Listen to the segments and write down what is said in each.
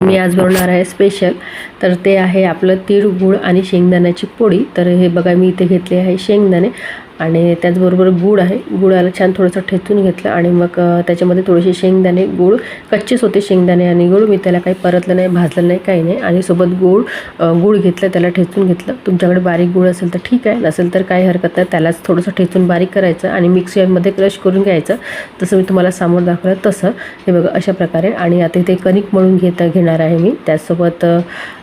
मी आज बनवणार आहे स्पेशल तर ते आहे आपलं तीळ गूळ आणि शेंगदाण्याची पोळी. तर हे बघा मी इथे घेतले आहे शेंगदाणे. आणि त्याचबरोबर गूळ आहे. गुळाला छान थोडंसं ठेचून घेतलं आणि मग त्याच्यामध्ये थोडेसे शेंगदाणे गूळ कच्चेच होते शेंगदाणे आणि गूळ मी त्याला काही परतलं नाही भाजलं नाही काही नाही. आणि सोबत गूळ गूळ घेतलं त्याला ठेचून घेतलं. तुमच्याकडे बारीक गूळ असेल तर ठीक आहे. नसेल तर काही हरकत नाही. त्यालाच थोडंसं ठेचून बारीक करायचं आणि मिक्सरमध्ये क्रश करून घ्यायचं. तसं मी तुम्हाला समोर दाखवलं तसं. हे बघा अशा प्रकारे. आणि आता इथे कणिक म्हणून घेत घेणार आहे मी. त्याचसोबत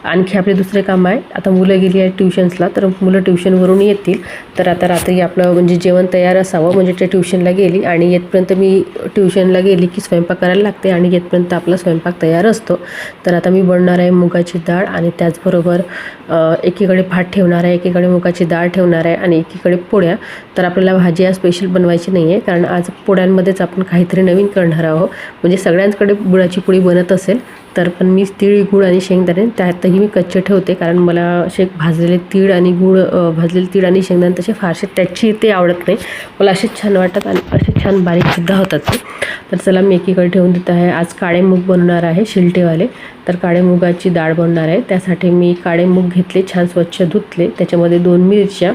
आणखी आपले दुसरे काम आहे आता मुलं गेली आहेत ट्युशन्सला तर मुलं ट्युशनवरून येतील. तर आता रात्री आपलं म्हणजे जेवण तयार असावं म्हणजे ते ट्युशनला गेली आणि येतपर्यंत मी ट्युशनला गेली की स्वयंपाक करायला लागते आणि येतपर्यंत आपला स्वयंपाक तयार असतो. तर आता मी बनणार आहे मुगाची डाळ आणि त्याचबरोबर एकीकडे भात ठेवणार आहे एकीकडे मुगाची डाळ ठेवणार आहे आणि एकीकडे पोळ्या. तर आपल्याला भाजी आज स्पेशल बनवायची नाही आहे कारण आज पोळ्यांमध्येच आपण काहीतरी नवीन करणार आहोत. म्हणजे सगळ्यांकडे गुळाची पोळी बनत असेल तर पण मी तीळ गूळ आणि शेंगदाणे त्यातही मी कच्चे ठेवते कारण मला असे भाजलेले तीळ आणि गूळ भाजलेले तीळ आणि शेंगदाणे तसे फारसे त्याची ते आवडत नाही. मला असे छान वाटतात आणि असे छान बारीकसुद्धा होतात ते. तर चला मी एकीकडे ठेवून देत आहे. आज काळे मूग बनवणार आहे शिलटेवाले. तर काळे मुगाची डाळ बनणार आहे. त्यासाठी मी काळे मूग घेतले छान स्वच्छ धुतले. त्याच्यामध्ये दोन मिरच्या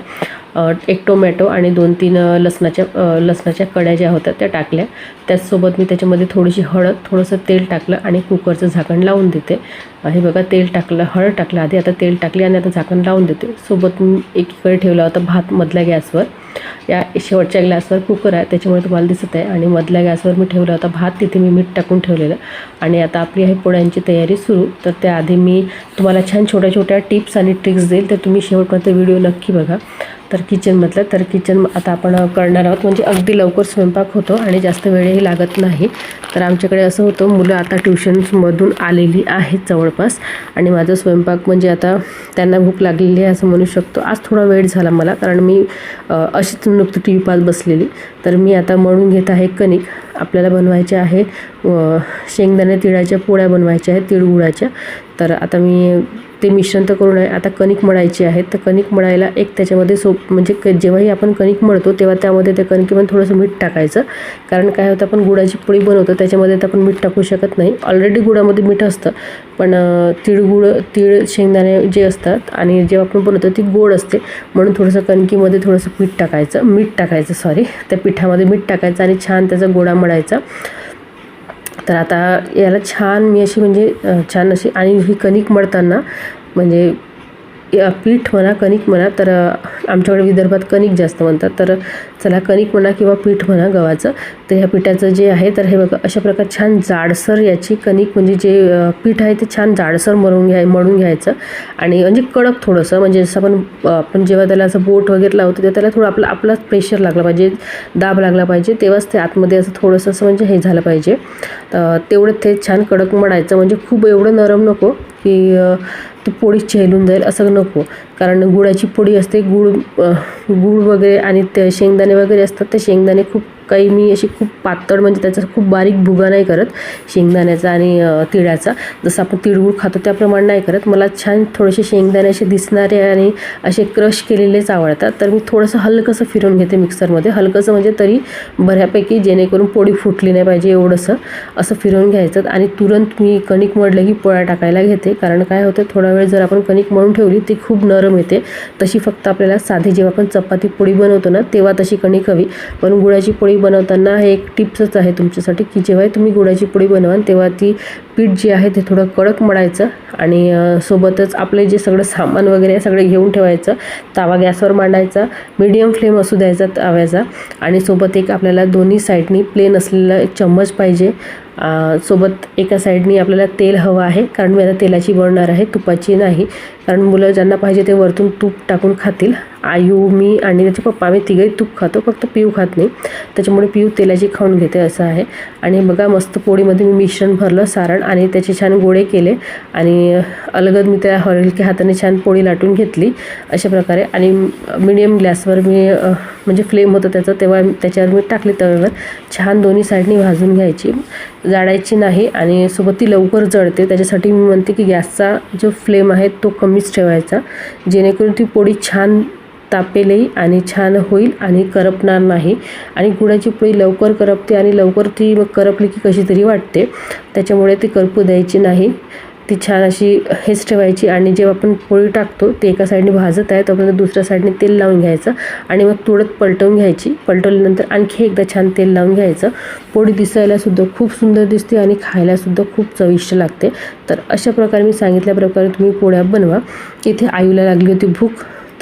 एक टोमॅटो आणि दोन तीन लसणाच्या लसणाच्या कड्या ज्या होत्या त्या टाकल्या. त्याचसोबत मी त्याच्यामध्ये थोडीशी हळद थोडंसं तेल टाकलं आणि कुकरचं झाकण लावून देते. हे बघा तेल टाकलं हळद टाकलं आधी आता तेल टाकले आणि आता झाकण लावून देते. सोबत मी एकीकडे ठेवला होता भात मधल्या गॅसवर. या शेवटच्या ग्लासवर कुकर आहे त्याच्यामुळे तुम्हाला दिसत आहे. आणि मधल्या गॅसवर मी ठेवला होता भात तिथे मी मीठ टाकून ठेवलेलं. आणि आता आपली आहे पोळ्यांची तयारी सुरू. तर त्याआधी मी तुम्हाला छान छोट्या छोट्या टिप्स आणि ट्रिक्स देईल तर तुम्ही शेवटपर्यंत व्हिडिओ नक्की बघा. तर किचनमधलं तर किचन आता आपण करणार आहोत. म्हणजे अगदी लवकर स्वयंपाक होतो आणि जास्त वेळही लागत नाही. तर आमच्याकडे असं होतं मुलं आता ट्युशन्समधून आलेली आहेत जवळपास. आणि माझा स्वयंपाक म्हणजे आता त्यांना भूक लागलेली आहे असं म्हणू शकतो. आज थोडा वेळ झाला मला कारण मी अशीच नुकती टी व्ही पाहत बसलेली. तर मी आता मळून घेत आहे कणिक. आपल्याला बनवायचे आहे शेंगदाणे तिळाच्या पोळ्या बनवायच्या आहेत तिळगुळाच्या. तर आता मी ते मिश्रण तर करून आहे. आता कणिक मळायची आहे. तर कणिक मळायला एक त्याच्यामध्ये सोप म्हणजे क जेव्हाही आपण कणिक मळतो तेव्हा त्यामध्ये त्या कणकीमध्ये थोडंसं मीठ टाकायचं. कारण काय होतं आपण गुळाची पोळी बनवतो त्याच्यामध्ये तर आपण मीठ टाकू शकत नाही. ऑलरेडी गुळामध्ये मीठ असतं. पण तिळगुळ तीळ शेंगदाणे जे असतात आणि जेव्हा आपण बनवतो ती गोड असते. म्हणून थोडंसं कणकीमध्ये थोडंसं पीठ टाकायचं. मीठ टाकायचं सॉरी त्या पिठामध्ये मीठ टाकायचं आणि छान त्याचा गोळा मळायचा. तर आता याला छान मी अशी म्हणजे छान अशी आणि ही कणिक मळताना म्हणजे या पीठ म्हणा कणिक म्हणा तर आमच्याकडे विदर्भात कणिक जास्त म्हणतात. तर चला कणिक म्हणा किंवा पीठ म्हणा गव्हाचं तर ह्या पिठाचं जे आहे तर हे बघा अशा प्रकारे छान जाडसर याची कणिक म्हणजे जे पीठ आहे ते छान जाडसर मळून घ्याय मळून घ्यायचं. आणि म्हणजे कडक थोडंसं म्हणजे जसं आपण आपण जेव्हा त्याला असं बोट वगैरे लावतो तेव्हा त्याला थोडं आपलं आपलाच प्रेशर लागला पाहिजे दाब लागला पाहिजे तेव्हाच ते आतमध्ये असं थोडंसं असं म्हणजे हे झालं पाहिजे. तर तेवढं ते छान कडक मळायचं म्हणजे खूप एवढं नरम नको की ती पोळी चेलून जाईल असं नको. कारण गुळाची पोळी असते गुळ गुळ वगैरे आणि ते शेंगदाणे वगैरे असतात ते शेंगदाणे खूप काही मी अशी खूप पातळ म्हणजे त्याचा खूप बारीक भुगा नाही करत शेंगदाण्याचा आणि तिळाचा. जसं आपण तिळगूळ खातो त्याप्रमाणे नाही करत. मला छान थोडेसे शेंगदाणे असे दिसणारे आणि असे क्रश केलेलेच आवडतात. तर मी थोडंसं हलकंसं फिरवून घेते मिक्सरमध्ये. हलकंसं म्हणजे तरी बऱ्यापैकी जेणेकरून पोळी फुटली नाही पाहिजे एवढंसं. असं फिरवून घ्यायचं. आणि तुरंत मी कणिक मळलं की पोळ्या टाकायला घेते. कारण काय होतं थोडा वेळ जर आपण कणिक मळून ठेवली ती खूप नरम येते. तशी फक्त आपल्याला साधी जेव्हा आपण चपाती पोळी बनवतो ना तेव्हा तशी कणिक हवी. पण गुळाची पोळी बनवताना हे एक टिप्सच आहे तुमच्यासाठी की जेव्हाही तुम्ही गुळाची पोळी बनवाल तेव्हा ती पीठ जे आहे ते थोडं कडक मळायचं. आणि सोबतच आपले जे सगळं सामान वगैरे आहे सगळे घेऊन ठेवायचं. तावा गॅसवर मांडायचा मीडियम फ्लेम असू द्यायचा तव्याचा आणि सोबत एक आपल्याला दोन्ही साईडनी प्लेन असलेला एक चम्मच पाहिजे. सोबत एका साईडनी आपल्याला तेल हवं आहे कारण मी आता तेलाची बनणार आहे तुपाची नाही. कारण मुलं ज्यांना पाहिजे ते वरतून तूप टाकून खातील. आयू मी आणि त्याचे पप्पा आम्ही तिघही तूप खातो फक्त पिऊ खात नाही. त्याच्यामुळे पिऊ तेलाची खाऊन घेते असं आहे. आणि बघा मस्त पोळीमध्ये मी मिश्रण भरलं सारण आणि त्याचे छान गोळे केले. आणि अलगद मी त्या हलक्या हाताने छान पोळी लाटून घेतली अशा प्रकारे. आणि मिडियम गॅसवर मी म्हणजे फ्लेम होतं त्याचं तेव्हा त्याच्यावर मी टाकली तव्यावर. छान दोन्ही साईडनी भाजून घ्यायची. जाळायची नाही आणि सोबत ती लवकर जळते. त्याच्यासाठी मी म्हणते की गॅसचा जो फ्लेम आहे तो कमीच ठेवायचा. जेणेकरून ती पोळी छान तापेलही आणि छान होईल आणि करपणार नाही. आणि गुळाची पोळी लवकर करपते आणि लवकर ती मग करपली की कशी तरी वाटते. त्याच्यामुळे ती करपू द्यायची नाही. ती छान अशी हेच ठेवायची आणि जेव्हा आपण पोळी टाकतो ते एका साईडने भाजत आहे तोपर्यंत दुसऱ्या साईडने तेल लावून घ्यायचं आणि मग तुळत पलटवून घ्यायची. पलटवल्यानंतर आणखी एकदा छान तेल लावून घ्यायचं. पोळी दिसायलासुद्धा खूप सुंदर दिसते आणि खायलासुद्धा खूप चविष्ट लागते. तर अशा प्रकारे मी सांगितल्या प्रकारे तुम्ही पोळ्या बनवा. इथे आईला लागली होती भूक.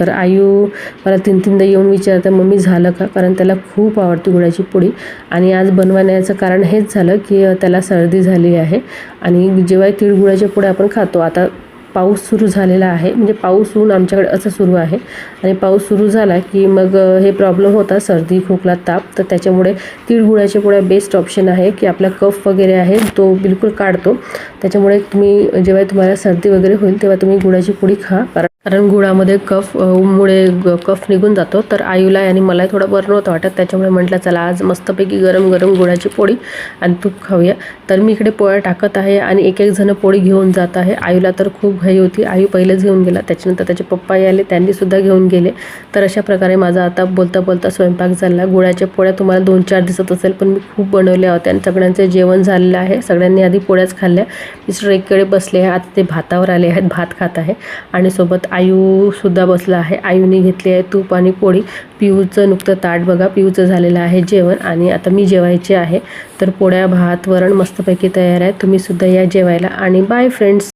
तर आयू मला तीन तीनदा येऊन विचारतं मम्मी झालं का? कारण त्याला खूप आवडते गुळाची पोळी आणि आज बनवण्याचं कारण हेच झालं की त्याला सर्दी झाली आहे. आणि जेव्हा तिळगुळाच्या पोळ्या आपण खातो आता पाऊस सुरू झालेला आहे. म्हणजे पाऊस होऊन आमच्याकडे असं सुरू आहे. आणि पाऊस सुरू झाला की मग हे प्रॉब्लेम होता सर्दी खोकला ताप. तर त्याच्यामुळे तिळगुळाच्या पोळ्या बेस्ट ऑप्शन आहे की आपला कफ वगैरे आहे तो बिलकुल काढतो. त्याच्यामुळे तुम्ही जेव्हा तुम्हाला सर्दी वगैरे होईल तेव्हा तुम्ही गुळाची पोळी खा. कारण कारण गुळामध्ये कफ मुळे ग- कफ निघून जातो. तर आईला आणि मला थोडं बरं नव्हतं वाटत. त्याच्यामुळे म्हटलं चला आज मस्तपैकी गरम गरम गुळाची पोळी आणि तूप खाऊया. तर मी इकडे पोळ्या टाकत आहे आणि एक एक जण पोळी घेऊन जात आहे. आईला तर खूप घाई होती. आई पहिलेच घेऊन गेला. त्याच्यानंतर त्याचे पप्पा आले त्यांनीसुद्धा घेऊन गेले. तर अशा प्रकारे माझा आता बोलता बोलता स्वयंपाक झाला गुळाच्या पोळ्या तुम्हाला दोन चार दिसत असेल पण मी खूप बनवल्या होत्या आणि सगळ्यांचं जेवण झालेलं आहे. सगळ्यांनी आधी पोळ्याच खाल्ल्या. मिस्टर एकीकडे बसले आहे आता ते भातावर आले आहेत. भात खात आहे. आणि सोबत आयू सुद्धा बसला आहे. आयूने घेतली आहे तूप आणि पोळी. पिऊचं नुकतं ताट बघा. पिऊचं झालेलं आहे जेवण आणि आता मी जेवायचे आहे. तर पोळ्या भात वरण मस्तपैकी तयार आहे. तुम्ही सुद्धा या जेवायला आणि बाय फ्रेंड्स